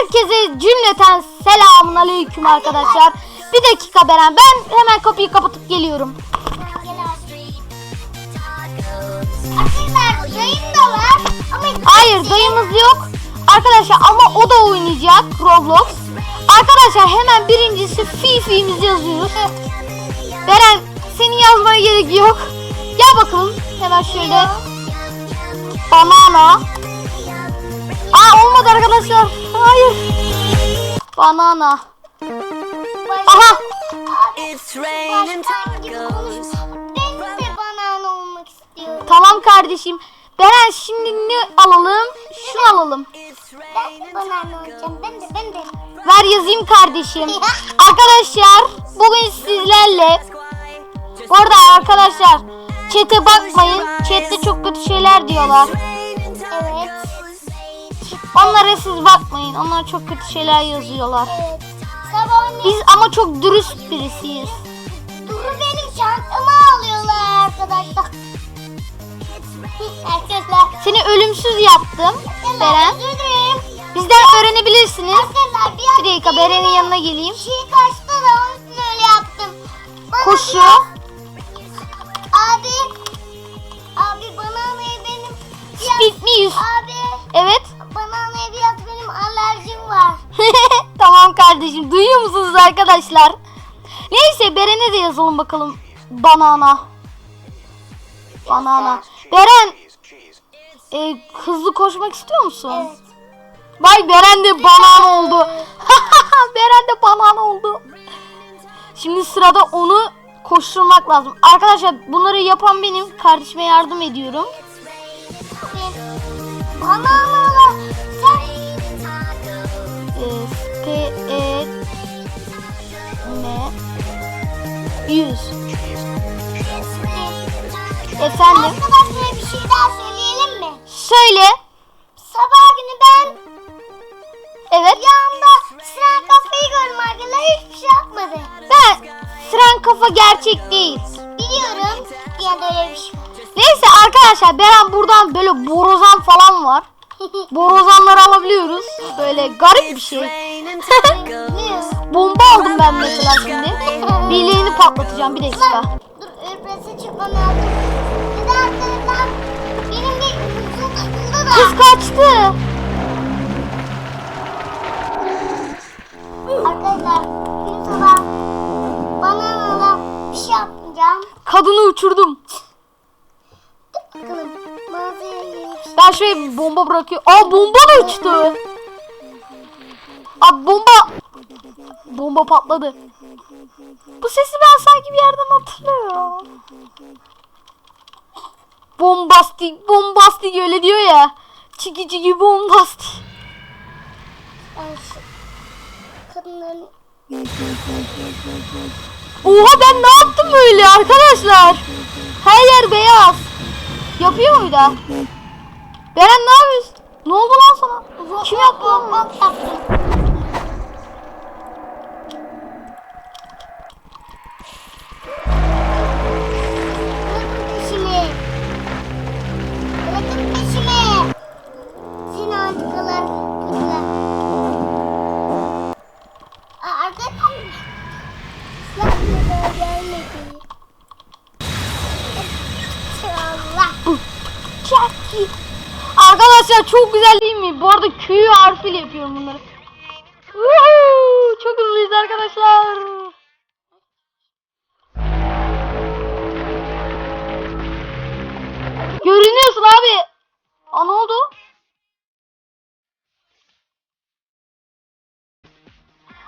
Herkese cümleten selamun aleyküm arkadaşlar. Bir dakika Beren ben hemen kapıyı kapatıp geliyorum. Hayır dayımız yok. Arkadaşlar ama o da oynayacak Roblox. Arkadaşlar hemen birincisi Fifi'mizi yazıyoruz. Beren senin yazmana gerek yok. Gel bakalım hemen şöyle. Banana. Aa olmadı arkadaşlar. Hayır. Banana. Aha. It's raining tacos. Ben de banana olmak istiyorum. Tamam kardeşim. Beren şimdi ne alalım? Şunu alalım. Ben de banana olacağım. Ben de ben de. Ver yazayım kardeşim. Arkadaşlar bugün sizlerle bu arada arkadaşlar chat'e bakmayın. Chat'te çok kötü şeyler diyorlar. Onlara siz bakmayın. Onlar çok kötü şeyler yazıyorlar. Evet. Sabah ne? Biz ama çok dürüst birisiyiz. Duru benim çantamı alıyorlar arkadaşlar. Arkadaşlar. Seni ölümsüz yaptım Beren. Özür dilerim. Bizden öğrenebilirsiniz. Arkadaşlar bir Bir dakika Beren'in yanına geleyim. şey kaçtı da onun için öyle yaptım. Bana Koşu. biraz- Abi. Abi bananaya benim biraz- Speed mi yüz? Abi. Evet. tamam kardeşim. Duyuyor musunuz arkadaşlar? Neyse Beren'e de yazalım bakalım. Banana. Banana. Beren e, hızlı koşmak istiyor musun? Evet. Vay Beren de banana oldu. Beren de banana oldu. Şimdi sırada onu koşturmak lazım. Arkadaşlar bunları yapan benim. Kardeşime yardım ediyorum. Bananalar. 100. Efendim? Arkadaşlara bir şey daha söyleyelim mi? Söyle. Sabah günü ben Evet. yanımda Sinan kafayı gördüm arkadaşlar. Hiçbir şey yapmadı. Ben Siren kafa gerçek değil. Biliyorum. Ya da öyle bir şey. Neyse arkadaşlar Beren buradan böyle borozan falan var. Borozanları alabiliyoruz. Böyle garip bir şey. Bomba aldım ben mesela şimdi. Bileğini patlatacağım bir dakika. Dur ürpresi çıkmam lazım. Bir de arkadaşlar benim bir takıldı da. Kız kaçtı. Arkadaşlar sabah bananala bir şey yapacağım. Kadını uçurdum. Dur bakalım. Ben bir bomba bırakıyorum. Aa bomba da uçtu. Abi bomba. Bomba patladı. Bu sesi ben sanki bir yerden hatırlıyorum. Bombastik, bombastik öyle diyor ya. Çiki çiki bombastik. Kadınların Oha ben ne yaptım böyle arkadaşlar? Her yer beyaz. Yapıyor muydu? Beren ne yapıyorsun? Ne oldu lan sana? Kim yaptı lan? bok yaptım. Çok güzel değil mi? Bu arada Q harfiyle yapıyorum bunları. Çok hızlıyız arkadaşlar. Görünüyorsun abi. Aa ne oldu?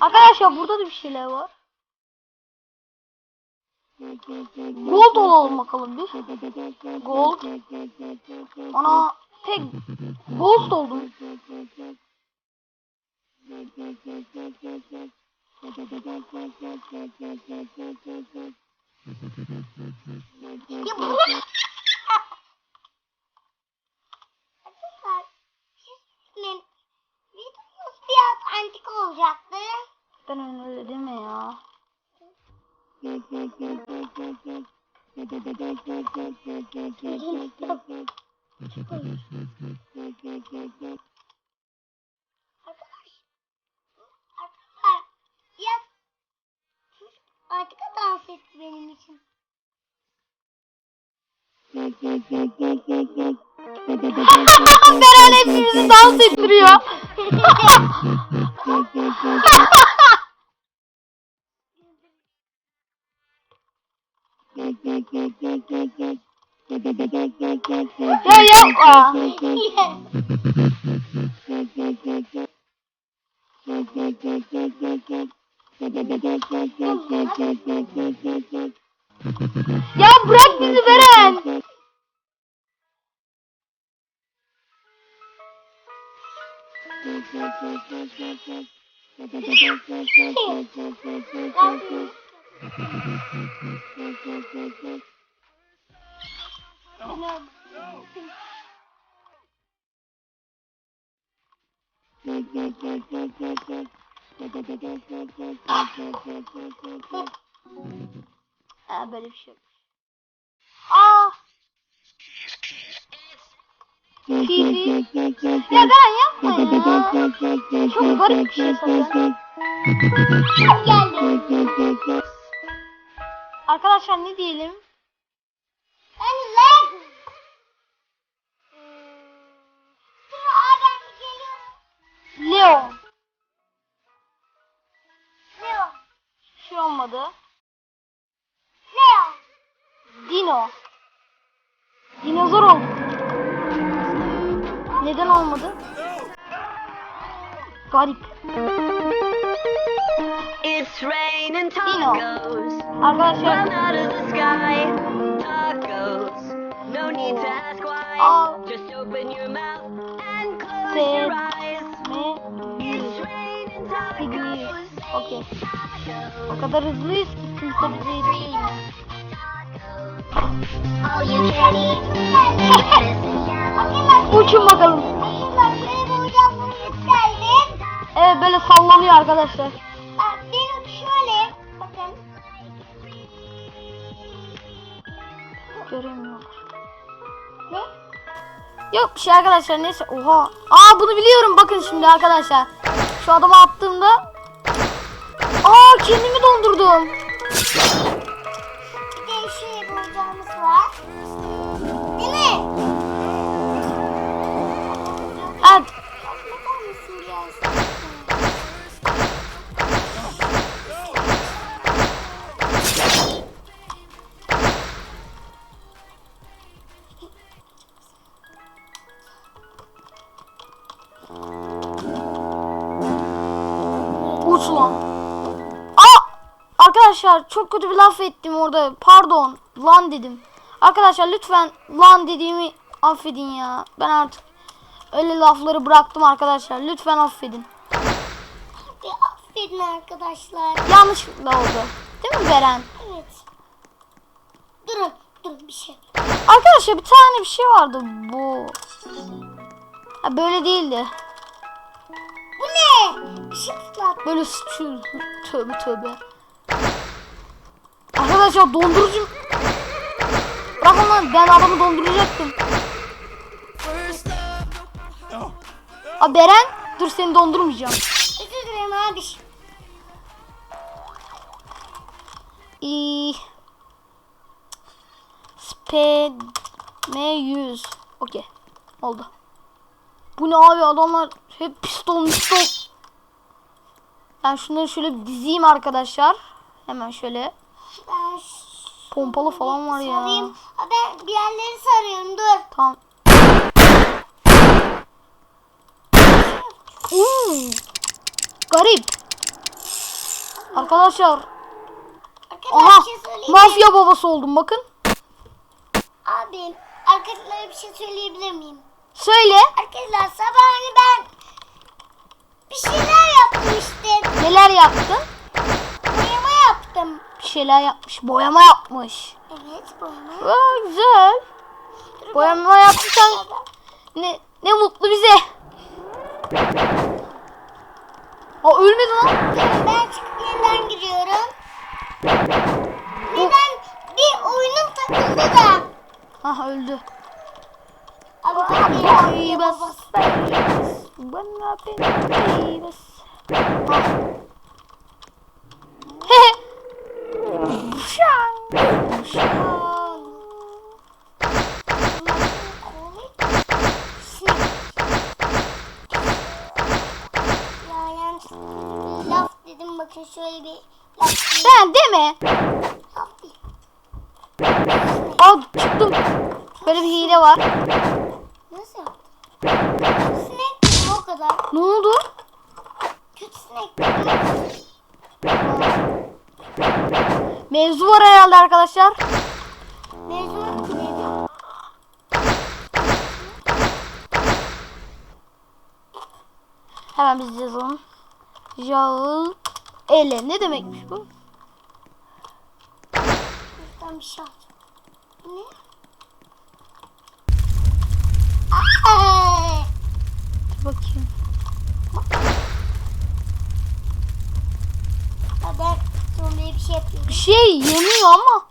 Arkadaşlar burada da bir şeyler var. Gold olalım bakalım bir. Gold. Ana tek ghost oldum. Ya bu Hepimizi dans ettiriyor. ya yapma. Ya bırak bizi Beren. Ha böyle bir. Fifi. Ya Beren yapma ya. Çok garip bir şey zaten. Geldi. Arkadaşlar ne diyelim? Ben geliyor. Leo. Leo. Şey olmadı. Leo. Dino. Dinozor oldu. Neden olmadı? Garip. It's raining tacos. Arkadaşlar Run out of the sky. Tacos. No need to ask why. Aa. Just open your mouth and close your eyes. Okey. O kadar hızlıyız ki kimse bize yetişemiyor. Uçun bakalım. Evet böyle sallanıyor arkadaşlar. Yok bir şey arkadaşlar neyse. Oha. Aa bunu biliyorum bakın şimdi arkadaşlar. Şu adama attığımda. Aa kendimi dondurdum. Bir hocamız var. Değil mi? Evet. Bakar Arkadaşlar çok kötü bir laf ettim orada. Pardon. Lan dedim. Arkadaşlar lütfen lan dediğimi affedin ya. Ben artık öyle lafları bıraktım arkadaşlar. Lütfen affedin. Bir affedin arkadaşlar. Yanlışlıkla oldu. Değil mi Beren? Evet. Durun. Durun bir şey. Arkadaşlar bir tane bir şey vardı bu. Ha böyle değildi. Bu ne? Bir şey. Böyle. Tövbe tövbe. Arkadaşlar dondurucu... Bırakın lan ben adamı donduracaktım. Aa Beren dur seni dondurmayacağım. Özür dilerim abi. İyi. Spedme 100. Okey. Oldu. Bu ne abi adamlar hep piston piston. Ben şunları şöyle dizeyim arkadaşlar. Hemen şöyle. Ben Pompalı falan var ya. sarayım. Aa, Ben bir yerleri sarıyorum. Dur. Tamam. Oo. Garip. Arkadaşlar. Arkadaşlar Aha. şey mi? Mafya babası oldum bakın. Abim. Arkadaşlara bir şey söyleyebilir miyim? Söyle. Arkadaşlar sabah hani ben bir şeyler yaptım işte. Neler yaptın? Boyama yaptım. Bir şeyler yapmış. Boyama yapmış. Evet boyama. Aa, güzel. Boyama yapmışsan ne, ne mutlu bize. Aa ölmedi lan. Ben çıkıp yeniden giriyorum. Neden bir oyunum takıldı da. Ha öldü. Abi abi Bas, babası. Bana beni bas. Ah. Laf dedim bakın şöyle bir laf değil. Ben deme. Laf değil. Aa çıktım. Böyle bir hile var. Nasıl yaptın? Sinek o kadar. Ne oldu? Kötü sinek. Mevzu var herhalde arkadaşlar. Mecnun dedim. Hemen biz yazalım. Yağı ele. Ne demekmiş bu? Buradan bir şey ne? Ay! Dur bakayım. Ya ben zombiye bir şey yapayım. Bir şey yemiyor ama.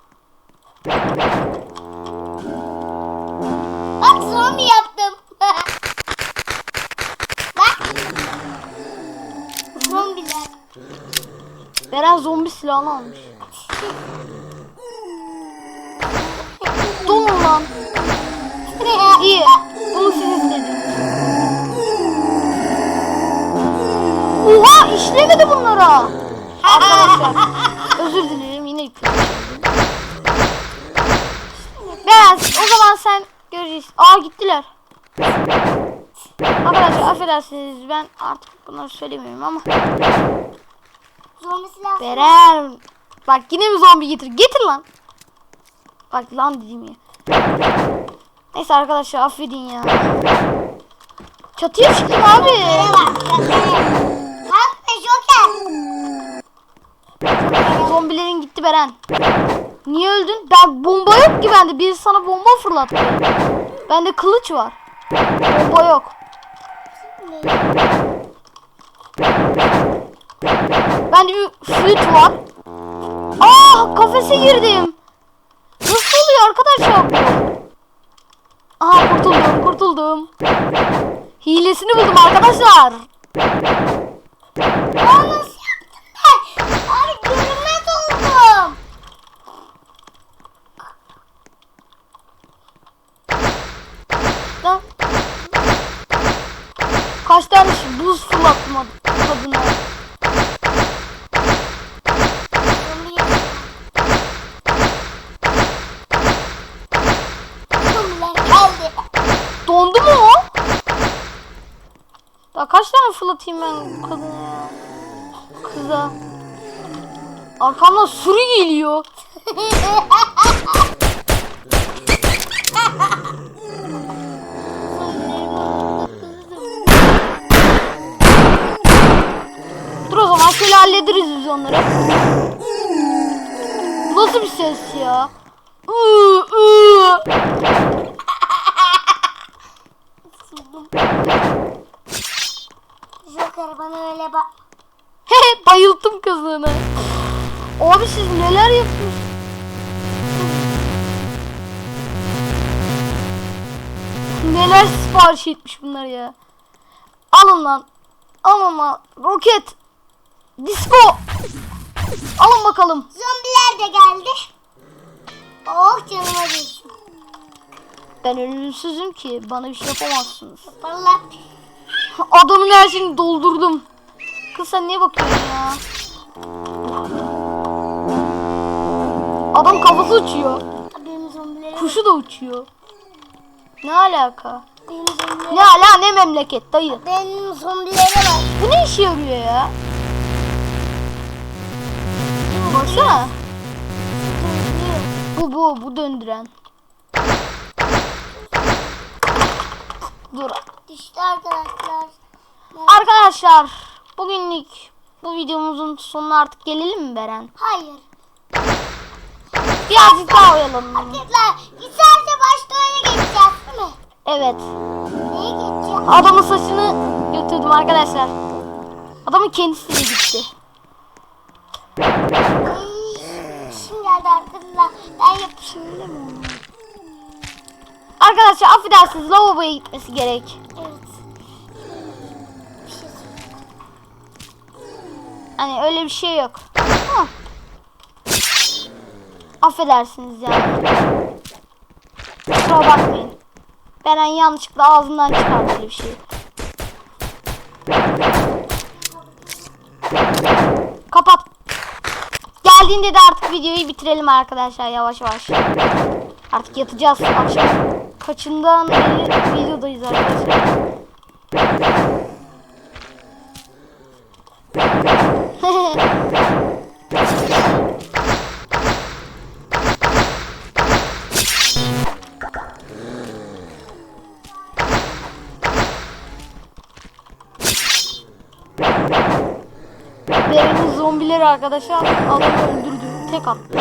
Bak zombi yaptım. Bak. Zombiler. Beren zombi silahını almış. Donun lan. İyi. Bunu siz istediniz. Oha işlemedi bunlara. Arkadaşlar özür dilerim yine yıkıyorum. Beren o zaman sen göreceğiz. Aa gittiler. Arkadaşlar affedersiniz ben artık bunları söylemiyorum ama. Zombi silah. Beren. Bak yine mi zombi getir? Getir lan. Bak lan dedim ya. Neyse arkadaşlar affedin ya. Çatıya çıktım abi. Zombilerin gitti Beren. Niye öldün? Ben bomba yok ki bende. Biri sana bomba fırlattı. Bende kılıç var. Bomba yok. Bende bir flüt var. Aa kafese girdim. Nasıl oluyor arkadaşlar? Aha kurtuldum kurtuldum. Hilesini buldum arkadaşlar. Aa, nasıl yaptın be? Abi görünmez oldum. Lan. Kaç tane buz fırlattım ad- kadına. Dondu mu o? Daha kaç tane fırlatayım ben kadına ya? Kıza. Arkamdan sürü geliyor. Şöyle hallederiz biz onları. Nasıl bir ses ya? Joker bana öyle bak. He bayılttım kızını. Abi siz neler yapıyorsunuz? Neler sipariş etmiş bunlar ya. Alın lan. Alın lan. Roket. Disco. Alın bakalım. Zombiler de geldi. Oh canıma değsin. Ben ölümsüzüm ki bana bir şey yapamazsınız. Valla Adamın her şeyini doldurdum. Kız sen niye bakıyorsun ya? Adam kafası uçuyor. benim zombilerim. Kuşu da uçuyor. Ne alaka? Benim zombilerim. Ne ala ne memleket dayı. Benim zombilere bak. Bu ne işe yarıyor ya? Baksana. Bu bu bu döndüren. Dur. Düştü arkadaşlar. Arkadaşlar bugünlük bu videomuzun sonuna artık gelelim mi Beren? Hayır. Birazcık daha oyalanalım. Arkadaşlar güzelse başta öne geçeceğiz değil mi? Evet. Neye geçeceğiz? Adamın saçını götürdüm arkadaşlar. Adamın kendisi de gitti. Geldi arkadaşlar. Ben affedersiniz lavaboya gitmesi gerek. Evet. Bir şey. Hani öyle bir şey yok. Hı. Affedersiniz yani. Kusura bakmayın. Beren yanlışlıkla ağzından öyle bir şey. Geldiğinde de artık videoyu bitirelim arkadaşlar yavaş yavaş. Artık yatacağız akşam. Kaçından beri videodayız arkadaşlar. Beren'in arkadaşlar adamı öldürdü. Tek attı.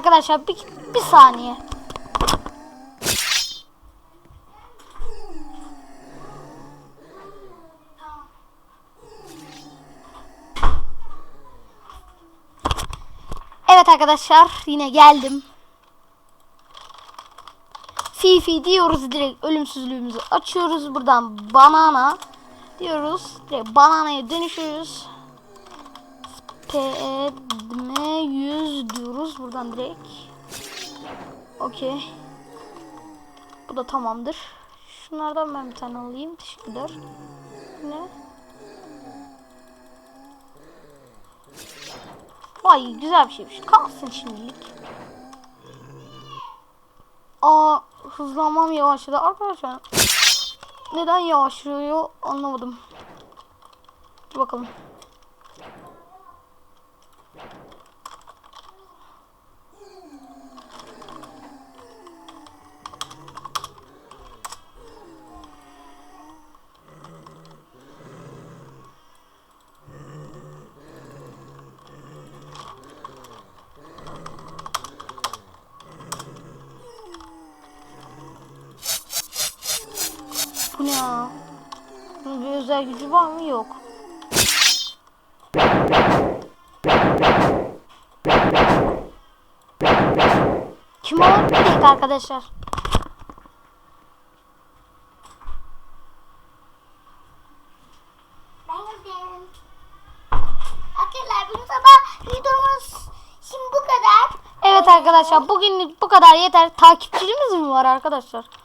Arkadaşlar bir, bir saniye. Evet arkadaşlar yine geldim. Fifi diyoruz direkt ölümsüzlüğümüzü açıyoruz. Buradan banana diyoruz. Direkt bananaya dönüşüyoruz. Pedme 100 diyoruz buradan direkt. Okey. Bu da tamamdır. Şunlardan ben bir tane alayım. Teşekkürler. Ne? Vay güzel bir şeymiş. Kalsın şimdilik. Aa hızlanmam yavaşladı arkadaşlar. Neden yavaşlıyor anlamadım. Dur bakalım. Bu ne ya? Bunun gücü var mı? Yok. Kim o? Bir dakika arkadaşlar. Ben geldim. Arkadaşlar bu sabah videomuz şimdi bu kadar. Evet arkadaşlar bugünlük bu kadar yeter. Takipçimiz mi var arkadaşlar?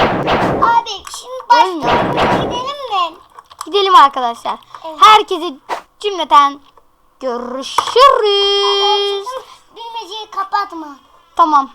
Abi şimdi başka gidelim mi? Gidelim arkadaşlar. Evet. Herkese cümleten görüşürüz. Bilmeceyi kapatma. Tamam.